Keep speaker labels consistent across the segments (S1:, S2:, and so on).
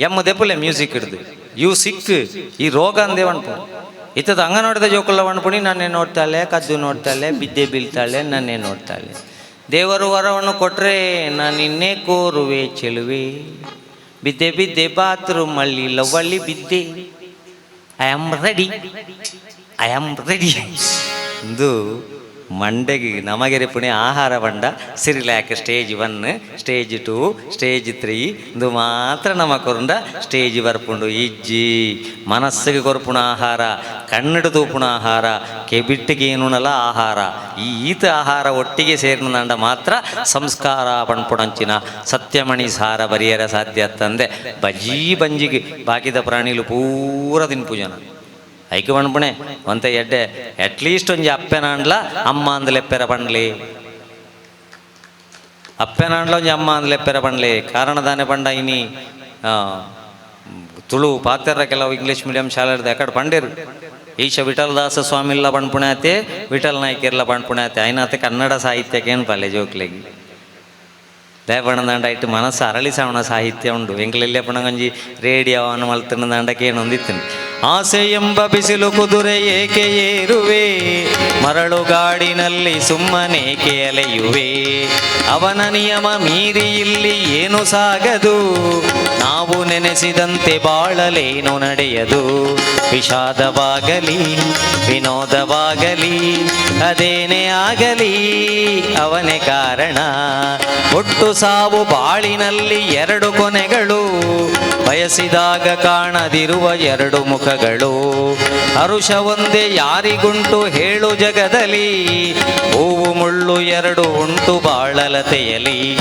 S1: ಎಮ್ಮ ದೆಪ್ಪಲೆ music ಹಿಡ್ದು. ಇವು ಸಿಕ್ಕು, ಈ ರೋಗ ಅಂದೇ ಅನ್ಪು ಇತ್ತದ ನೋಡಿದ ಜೋಕುಲ್ಲ ಅನ್ಪುಣಿ ನನ್ನೇ ನೋಡ್ತಾಳೆ, ಕದ್ದು ನೋಡ್ತಾಳೆ, ಬಿದ್ದೆ ಬೀಳ್ತಾಳೆ, ನನ್ನೇ ನೋಡ್ತಾಳೆ. ದೇವರು ವರವನ್ನು ಕೊಟ್ಟರೆ ನಾನು ಇನ್ನೇ ಕೋರುವೆ ಚೆಲುವೆ. ಬಿದ್ದೆ ಬಿದ್ದೆ ಬಾತ್ರೂಮ್ ಅಲ್ಲಿ ಲವ್ವಲ್ಲಿ ಬಿದ್ದೆ. I am ready I am ready ಇಂದು ಮಂಡೆಗೆ ನಮಗೆರೆ ಪುಣೆ ಆಹಾರ ಬಂಡ. Cerelac stage one stage two stage three ಇದು ಮಾತ್ರ ನಮ್ಮ ಕೊರಂಡ ಸ್ಟೇಜ್ ಬರ್ಪುಂಡು. ಇಜ್ಜಿ ಮನಸ್ಸಿಗೆ ಕೊರ್ಪುಣ ಆಹಾರ ಕನ್ನಡ ತೂಪುಣ ಆಹಾರ, ಕೆಬಿಟ್ಟಿಗೆ ಏನುನಲ ಆಹಾರ. ಈತ ಆಹಾರ ಒಟ್ಟಿಗೆ ಸೇರಿನಂಡ ಮಾತ್ರ ಸಂಸ್ಕಾರ ಪಣ್ಪುಣಂಚಿನ ಸತ್ಯಮಣಿ ಸಾರ ಬರಿಯರ ಸಾಧ್ಯ ತಂದೆ ಬಜಿ ಬಂಜಿಗೆ ಬಾಕಿದ ಪ್ರಾಣಿಲು ಪೂರ ತಿನ್ಪು ಜನ. ಐಕೆ ಪಣ್ಪುಣೆ ಒಂತ ಎಡ್ಡೆ. ಅಟ್ಲೀಸ್ಟ್ ಒಂಜಿ ಅಪ್ಪೆನಾಂಡ್ಲ ಅಮ್ಮ ಅಂದ್ಲೆಪ್ಪೆರ ಪಣ್ಲಿ ಅಪ್ಪೆನಾಂಡ್ಲ ಒಂಜಿ ಅಮ್ಮ ಅಂದ್ಲೆಪ್ಪೆರ ಪಣ್ಲಿ ಕಾರಣ ದಾನೆ ಪಂಡ ಇನಿ ತುಳು ಪಾತೆರ ಕೆಲವು ಇಂಗ್ಲೀಷ್ ಮೀಡಿಯಂ ಶಾಲೆ ಅಕಡೆ ಪಂಡೇರು ಈಶ ವಿಠಲದಾಸ ಸ್ವಾಮಿಲ್ಲ ವಿಟಲ್ ವಿಠಲ್ ನಾಯ್ಕೆರ್ಲ ಪಣ್ಪುಣ್ಯಾತೆ ಐನಾತೆ ಕನ್ನಡ ಸಾಹಿತ್ಯಕ್ಕೇನು ಪಲ್ಲೆ ಜೋಕ್ಲೆಗಿ? ದಯಪಣದಂಡ ಇಟ್ಟು ಮನಸ್ಸು ಅರಳಿಸವಣ ಸಾಹಿತ್ಯ ಉಂಡು. ಎಂಕ್ಲೆಲ್ಲೆ ಪಣಗಂಜಿ ರೇಡಿಯೋ ಅನ್ನು ಮಲ್ತನ ದಂಡಕ್ಕೆ ಏನು ಹೊಂದಿತ್ತನು ಆಸೆ ಎಂಬ ಬಿಸಿಲು ಕುದುರೆ ಏಕೆ ಏರುವೆ ಮರಳು ಗಾಡಿನಲ್ಲಿ ಸುಮ್ಮನೆ ಅಲೆಯುವೆ? ಅವನ ನಿಯಮ ಮೀರಿ ಇಲ್ಲಿ ಏನು ಸಾಗದು? ನಾವು ನೆನೆಸಿದಂತೆ ಬಾಳಲೇನು ನಡೆಯದು? ವಿಷಾದವಾಗಲಿ, ವಿನೋದವಾಗಲಿ, ಅದೇನೇ ಆಗಲಿ, ಅವನೇ ಕಾರಣ. ಒಟ್ಟು ಸಾವು ಬಾಳಿನಲ್ಲಿ ಎರಡು ಕೊನೆಗಳು. ಬಯಸಿದಾಗ ಕಾಣದಿರುವ ಎರಡು ಮುಖಗಳು. ಹರುಷ ಒಂದೇ ಯಾರಿಗುಂಟು ಹೇಳು ಜಗದಲ್ಲಿ ಹೂವು ಮುಳ್ಳು ಎರಡು ಉಂಟು ಬಾಳಲತೆಯಲಿ.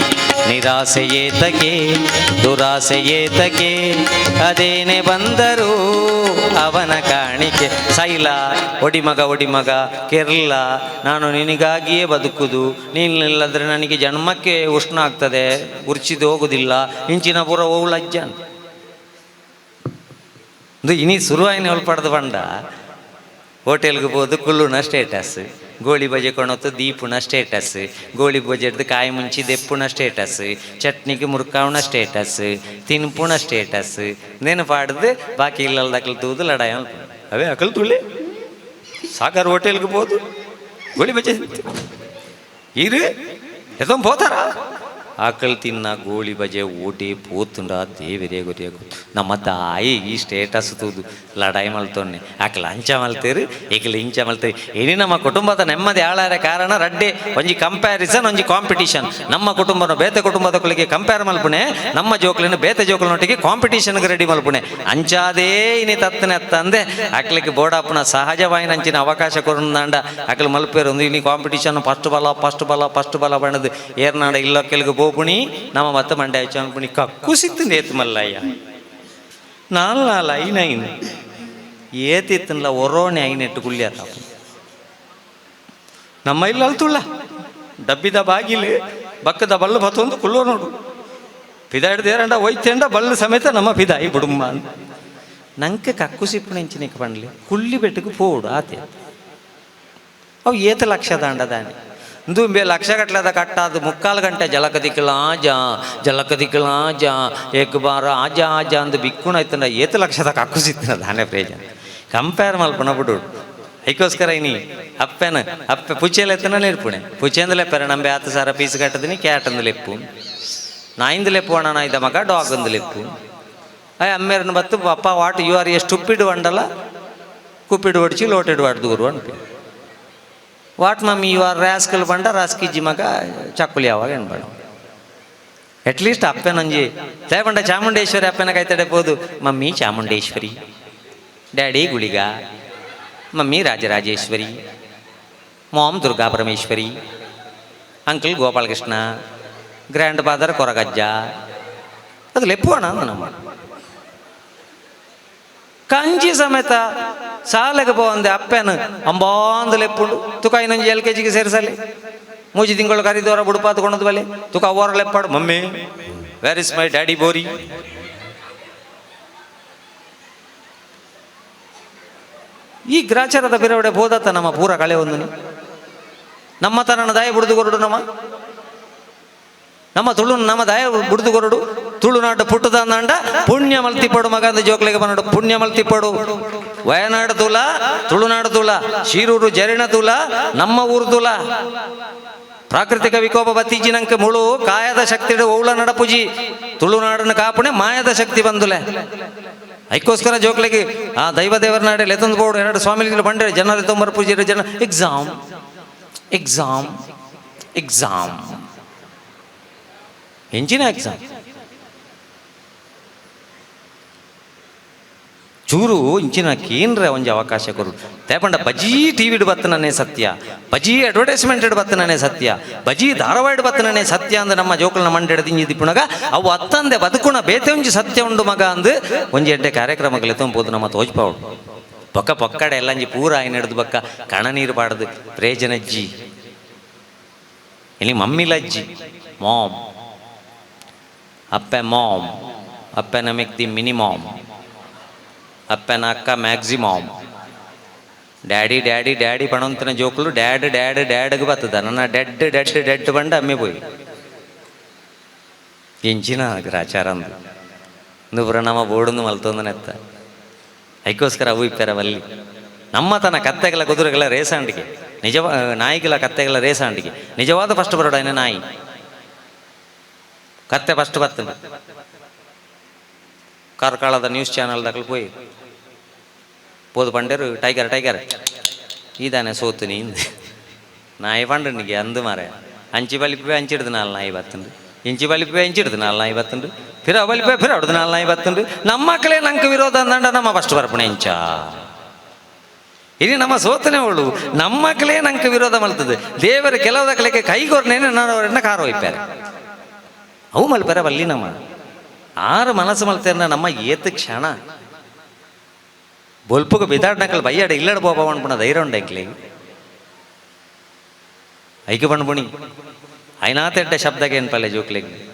S1: ನಿರಾಸೆಯೇ ಏತಕೆ ದುರಾಸೆಯೇ ಏತಕೆ ಅದೇನೆ ಬಂದರೂ ಅವನ ಕಾಣಿಕೆ. ಸೈಲ ಒಡಿಮಗ ಒಡಿಮಗ ಕೆರ್ಲ ನಾನು ನಿನಗಾಗಿಯೇ ಬದುಕುದು. ನೀನಿಲ್ಲದ್ರೆ ನನಗೆ ಜನ್ಮಕ್ಕೆ ಉಷ್ಣ ಆಗ್ತದೆ ಉರ್ಚಿದು ಹೋಗುದಿಲ್ಲ. ಇಂಚಿನ ಪುರ ಓವು ಲಜ್ಜನ್. ಇದು ಇನಿ ಶುರುವಾಯಿನ ಹೊಲ್ಪಡ್ದು ಬಂಡ ಹೋಟೆಲ್ಗೆ ಹೋದು ಕುಲ್ಲುನ ಸ್ಟೇಟಸ್ ಗೋಳಿ ಬಜೆ ಕೊಣತ್ತು ದೀಪುನ ಸ್ಟೇಟಸ್ ಗೋಳಿ ಬಜೆ ಕಾಯಿ ಮುಂಚಿ ದೆಪ್ಪುನ ಸ್ಟೇಟಸ್ ಚಟ್ನಿಗೆ ಮುರುಕಾವಣ ಸ್ಟೇಟಸ್ ತಿನ್ಪುಣ ಸ್ಟೇಟಸ್ ನೆನಪಾಡ್ದು ಬಾಕಿ ಇಲ್ಲಲ್ದ ಅಕ್ಕಲು ತೂದು ಲಡಾಯ ಅವೇ ಅಕ್ಕಲು ತುಳಿ ಸಾಗರ್ ಹೋಟೆಲ್ಗೆ ಹೋದು ಗೋಳಿ ಬಜೆ ಇರು, ಎದೊಂದು ಹೋತಾರ? ಆಕಳು ತಿನ್ನ ಗೋಳಿ ಬಜೆ ಊಟಿ ಪೂತುಂಡ ದೇವರೇ ಗೊರೇ ಗೊತ್ತು. ನಮ್ಮ ತಾಯಿ ಈ ಸ್ಟೇಟಸ್ ತೂದು, ಲಡಾಯಿ ಮಲ್ತೊನ್ನೆ ಆಕೆ ಅಂಚ ಮಲ್ತೀರಿ ಈಗ ಇಂಚ ಮಲ್ತೀರಿ. ಇಡೀ ನಮ್ಮ ಕುಟುಂಬದ ನೆಮ್ಮದಿ ಹಾಳಾದ ಕಾರಣ ರಡ್ಡೆ, ಒಂಜಿ ಕಂಪ್ಯಾರಿಸನ್ ಒಂಜಿ ಕಾಂಪಿಟೀಷನ್ ನಮ್ಮ ಕುಟುಂಬನ ಬೇತೆ ಕುಟುಂಬದ ಕಂಪೇರ್ ಮಲ್ಪುಣೆ, ನಮ್ಮ ಜೋಕ್ಲಿನ ಬೇತೆ ಜೋಕ್ಲನೊಟ್ಟಿಗೆ ಕಾಂಪಿಟಿಷನ್ಗೆ ರೆಡಿ ಮಲ್ಪುಣೆ. ಅಂಚಾದೇ ಇನಿ ತತ್ತನೆ ಅತ್ತ ಅಂದೆ ಆಕಳಿಗೆ ಬೋಡಪ್ಪನ ಸಹಜವಾಗಿ ಅಂಚಿನ ಅವಕಾಶ ಕೊರಂದಾಂಡ ಆಕಳು ಮಲ್ಪೇರು ಇನಿ ಕಾಂಪಿಟೀಷನ್ ಫಸ್ಟ್ ಬಲ ಫಸ್ಟ್ ಬಲ ಫಸ್ಟ್ ಬಲ ಬಣ್ಣದು ಏರ್ನಾಡ ಇಲ್ಲ ಕೆಲ್ಗೆ ಬೋಪುಣಿ ನಮ್ಮ ಮತ್ತ ಮಂಡ್ಯ ಅನ್ಪುಣಿ ಕಕ್ಕು ಸಿತ್ತು ನೇತು ಮಲ್ಲಯ್ಯ. ನಾಲ್ ನಾಲ್ ಐನು. ಏತಿತ್ತನ್ಲ ಒರೋಣೆ ಐನೆಟ್ಟು ಕುಳ್ಳ್ಯಾತ ನಮ್ಮ ಇಲ್ಲ ಅಲ್ತುಳ್ಳ. ಡಬ್ಬಿದ ಬಾಗಿಲು, ಬಕ್ಕದ ಬಲ್ಲು ಬತ್ತೊಂದು ಕುಳ್ಳೋ ನೋಡು. ಪಿದ ಹಿಡ್ದೇರಂಡ ಒಯ್ತೆಂಡ ಬಲ್ಲು ಸಮೇತ ನಮ್ಮ ಪಿದ ಈ ಬುಡುಮ್ಮ ನಂಗೆ ಕಕ್ಕು ಸಿಪ್ಪು ನೆಂಚಿನಿಕ್ ಪಂಡ್ಲಿ ಕುಳ್ಳಿ ಬೆಟ್ಟಕ್ಕೆ ಪೋಡು ಆತೆ. ಅವು ಏತ ಲಕ್ಷ ದಾಂಡ ದಾನೆ ಇಂದು ಬೇ ಲಕ್ಷ ಗಟ್ಲದ ಕಟ್ಟಾದ ಮುಕ್ಕಾಲು ಗಂಟೆ ಜಲಕದಿಕ್ಕಲ ಆಜ ಜಲಕದಿಕ್ಕಲ ಆಜ ಏಕ್ ಬಾರ ಆಜ ಆಜ ಅಂದು ಬಿಕ್ಕುಣ ಆಯ್ತಂದ ಏತು ಲಕ್ಷದ ಕಕ್ಕು ಸಿತ್ತಿನ ದಾನೆ ಪ್ರೇಜ ಕಂಪೇರ್ ಮಲ್ಪನ ಬಿಡು. ಅದಕ್ಕೋಸ್ಕರ ಇನಿ, ಅಪ್ಪೆನ, ಅಪ್ಪೆ ಪುಚ್ಚೆಲೆತ್ತನ ನಿರ್ಪುಣೆ ಪುಚ್ಚೆಂದಲೇ ಪೆರ ನಂಬೆ ಆತ ಸಾರ ಪೀಸ್ ಕಟ್ಟದಿನಿ, ಕ್ಯಾಟಂದು ಲೆಪ್ಪು. ನಾಯಿಂದು ಲೆಪ್ಪು ಅಣ್ಣ ಮಗ, ಡಾಗಂದು ಲೆಪ್ಪು. ಅಯ್ಯ ಅಮ್ಮೇರನ್ನ ಬತ್ತು, ಅಪ್ಪ ವಾಟ್ ಯು ಆರ್ ಎಷ್ಟು ಉಪ್ಪಿಡು ಅಂಡಲ್ಲ ಕುಪ್ಪಿಡು ಹೊಡ್ಚಿ, ಲೋಟೆಡು ಹೊಡ್ದು ಗುರು ಅನ್ಪಿ what mummy you are rascal ಬಂಡ ರಾಸ್ಕಿಜ್ಜಿ ಮಗ ಚಾಕುಲಿ ಯಾವಾಗ ಅನ್ಬೇಡ ಅಟ್ಲೀಸ್ಟ್ ಅಪ್ಪೆನಂಜಿ. ತೇಬಂಡ ಚಾಮುಂಡೇಶ್ವರಿ ಅಪ್ಪನ ಕೈತಡೆ ಹೋದು mummy Chamundeshwari. Daddy Guliga. Mummy Rajarajeshwari. Mom Durga Parameshwari. Uncle Gopalakrishna. Grandfather Koragajja. ಅದು ಲೆಪ್ಪೋಣ ನಮ್ಮ. ಕಂಜಿ ಸಮೇತ ಶಾಲೆಗೆ ಪೋಂದೆ అంబాందులు ఎప్పుడు తుక ಕೆ తింగళ్ళు ಸೇರಿಸಲಿ ಮೂಜಿ ತಿಂಗಳು ಕರಿದವರ ಬುಡುಪಾತ್ ಕೊಂಡದ್ ಬಲೆ ತುಕ ಅವರ ಲೆಪ್ಪಾಡು mummy where is my daddy ಬೋರಿ ಈ ಗ್ರಾಚಾರದ ಬಿರವಡೆ ಬೋಧತ ನಮ್ಮ ಪೂರ ಕಳೆ ಒಂದು ನಮ್ಮ ತನ್ನ ದಾಯ ಬುಡ್ದು ಕೊರಡು ನಮ್ಮ ನಮ್ಮ ತುಳು ನಮ್ಮ ದಾಯ ಬುಡ್ದು ಕೊರಡು ತುಳುನಾಡು ಪುಟ್ಟದ ಅಂದಂಡ? ಪುಣ್ಯ ಮಲ್ತಿಪಡು ಮಗ ಅಂದ ಜೋಕ್ಲೆಗೆ ಬಂದು ಪುಣ್ಯ ಮಲ್ತಿಪಡು ವಯನಾಡು ತುಲ ತುಳುನಾಡು ತುಲ, ಶಿರೂರು ಜರಿಣ ತುಲ, ನಮ್ಮ ಊರು ತುಲ. ಪ್ರಾಕೃತಿಕ ವಿಕೋಪ ಬತ್ತೀಜಿನಂಕ ಮುಳು, ಕಾಯದ ಶಕ್ತಿ ಓಳ ನಡಪುಜಿ ತುಳುನಾಡನ ಕಾಪುಣೆ, ಮಾಯದ ಶಕ್ತಿ ಬಂದುಲೆ. ಅದಕ್ಕೋಸ್ಕರ ಜೋಕ್ಲೆಗೆ, ಆ ದೈವ ದೇವರ ನಾಡೆ ಲೆತಂದು ಕೋಡು ಎರಡು ಸ್ವಾಮಿಗಳು ಬಂಡೆ ಜನರ ತೊಂಬರ ಪೂಜೆ ಜನ, ಎಕ್ಸಾಮ್ ಎಕ್ಸಾಮ್ ಎಕ್ಸಾಮ್. ಎಂಜಿನ ಎಕ್ಸಾಮ್. ಚೂರು ಇಂಚಿನ ಕೇಂದ್ರ ಒಂಜಿ ಅವಕಾಶ ಕೊರು ತೇಪಂಡ ಬಜಿ ಟಿವಿಡ್ ಬತ್ತನೇ ಸತ್ಯ. ಬಜಿ ಅಡ್ವರ್ಟೈಸ್ಮೆಂಟ್ ಬತ್ತನೇ ಸತ್ಯ. ಬಜಿ ಧಾರವಾಡ ಬತ್ತನೇ ಸತ್ಯ ಅಂದ್ರೆ ನಮ್ಮ ಜೋಕಲ್ನ ಮಂಡೆಡ ದಿಂಜಿ ದಿಪ್ಪುಣಗ ಅವು ಅತ್ತಂದೆ ಬದುಕುಣ ಬೇತೆ ಒಂಜಿ ಸತ್ಯ ಉಂಡು ಮಗ ಅಂದ್ ಒಂಜಿ ಎಡ್ಡೆ ಕಾರ್ಯಕ್ರಮಗಳು ತುಂಬೋದು ನಮ್ಮ ತೋಜ್ಪಾವು ಪೊಕ್ಕ ಪೊಕ್ಕಡೆ ಎಲ್ಲಂಜಿ ಪೂರ ಆಯ್ನ ಹಿಡ್ದು ಬಕ್ಕ ಕಣ ನೀರು ಬಾಡದು. ಪ್ರೇಜನಜ್ಜಿ ಇಲ್ಲಿ ಮಮ್ಮಿಲಜ್ಜಿ ಮಾಮ್. ಅಪ್ಪೆ ಮಾಮ್. ಅಪ್ಪೆ ಮಿಕ್ ದಿ ಮಿನಿಮಾಮ್ ಅಪ್ಪನ ಅಕ್ಕ ಮ್ಯಾಕ್ಸಿಮಾಮ್ ಡ್ಯಾಡಿ ಡ್ಯಾಡಿ ಡ್ಯಾಡಿ ಪಣಂತಿನ ಜೋಕುಲು ಡ್ಯಾಡ್ ಡ್ಯಾಡ್ ಡ್ಯಾಡ್ಗೆ ಬರ್ತದ ನನ್ನ ಡೆಡ್ ಡೆಡ್ ಡೆಡ್ ಬಂಡ ಅಮ್ಮೆ పోయి ಎಂಚಿನ ಗ್ರಾಚಾರ ಅಂದು నువ్వు ನಮ್ಮ ಬೋರ್ಡನ್ನು ಮಲ್ತೊಂದನೆತ್ತ ಅದಕ್ಕೋಸ್ಕರ ಅವು ಇಪ್ಪಾರ ವಲ್ಲಿ ನಮ್ಮ ತನ ಕತ್ತೆಗಳ ಕುದುರೆಗಳ ರೇಸಾಂಡಿಗೆ ನಿಜವ ನಾಯಿಗಳ ಕತ್ತೆಗಳ ರೇಸಾಂಡಿಗೆ ನಿಜವಾದ ಫಸ್ಟ್ ಬರೋಡ ನಾಯಿ ಕತ್ತೆ ಫಸ್ಟ್ ಬರ್ತದೆ ಕಾರ್ಕಳದ ನ್ಯೂಸ್ ಚಾನಲ್ದಾಗಲು పోయి పోదు పండారు ಟೈಗರ್ ಟೈಗರ್ ಇದಾನೆ ಸೋತು నీంది ನಾಯಿ ಪಂಡನಿಗೆ ಅಂದು ಮಾರೆ, ಅಂಚಿ ಬಲಿಪೇ ಅಂಚಿಡ್ದು ನಾಲ್ ನಾಯಿ ಬತ್ತುಂಡು, ಇಂಚಿ ಬಲಿಪೇ ಇಂಚಿಡ್ದು ನಾಲ್ ನಾಯಿ ಬತ್ತುಂಡು, ಫಿರ ಬಲಿಪೇ ಫಿರ ಹೊಡ್ದು ನಾಲ್ ನಾಯಿ ಬತ್ತುಂಡು, ನಮ್ಮ ಮಕ್ಕಳೇ ನಂಗೆ ವಿರೋಧ ಅಂದಂಡ ನಮ್ಮ ಫಸ್ಟ್ ಬರ್ಪಣೆ ಇಂಚ. ಇಲ್ಲಿ ನಮ್ಮ ಸೋತನೆ ಅವಳು ನಮ್ಮ ಮಕ್ಕಳೇ ನಂಗೆ ವಿರೋಧ ಮಲ್ತದೆ, ದೇವರ ಕೆಲವು ಕಲೆಗೆ ಕೈಗೊರ್ನೇನೆ ನಾನು ಕಾರ ಕಾರು ಒಯ್ಪಾರೆ ಅವು ಮಲ್ಪಾರ ಬಲ್ಲಿ ನಮ್ಮ, ಆರು ಮನಸ್ಸು ಮಲ್ತಾರ ನಮ್ಮ ಏತ್ ಕ್ಷಣ ಬೊಲ್ಪುಗ ಬಿದಾಡ್ನಕಲ್ ಬಯ್ಯಾಡ ಇಲ್ಲಡ ಬೋಪ ಅನ್ಪುಣ ಧೈರ್ಯ ಉಂಡೆಂಕ್ಲಿ. ಐಕೆ ಪಣ್ಪುಣಿ ಐನಾತೆಡ್ಡ ಶಬ್ದಕ್ಕೆ ಏನ್ಪಲ್ಲೆ ಜೋಕ್ಲಿಗೆ.